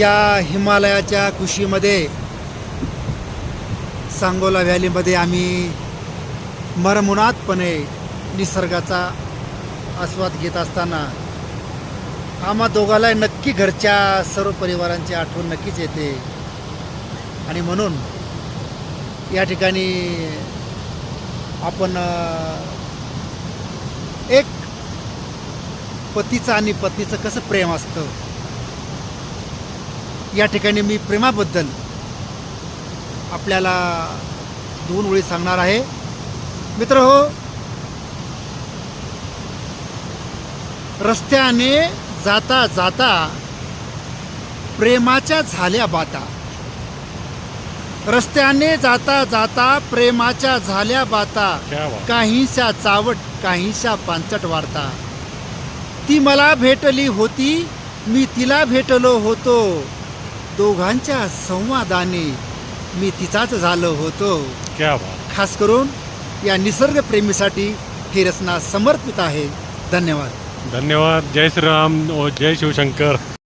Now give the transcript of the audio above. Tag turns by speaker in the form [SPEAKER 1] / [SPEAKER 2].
[SPEAKER 1] या हिमालयाच्या कुशीमध्ये सांगोला व्हॅलीमध्ये आम्ही मरमुनातपणे निसर्गाचा आस्वाद घेत असताना आम्हा दोघाला नक्की घरच्या सर्व परिवारांची आठवण नक्कीच येते. आणि म्हणून या ठिकाणी आपण एक पतीचं आणि पत्नीचं कसं प्रेम असतं या ठिकाणी मी प्रेमाबद्दल आपल्याला दोन ओळी सांगणार आहे. मित्र हो रस्त्याने जाता जाता प्रेमाच्या झाल्या बाता. रस्त्याने जाता जाता प्रेमाच्या झाल्या बाता. काहीशा चावट काहीशा पांचट वार्ता ती मला भेटली होती मी तिला भेटलो होतो. दोघांच्या संवादाने मी तिचाच झालो होतो.
[SPEAKER 2] क्या बात.
[SPEAKER 1] खास करून या निसर्गप्रेमीसाठी ही रचना समर्पित आहे. धन्यवाद.
[SPEAKER 2] धन्यवाद. जय श्रीराम जय शिवशंकर.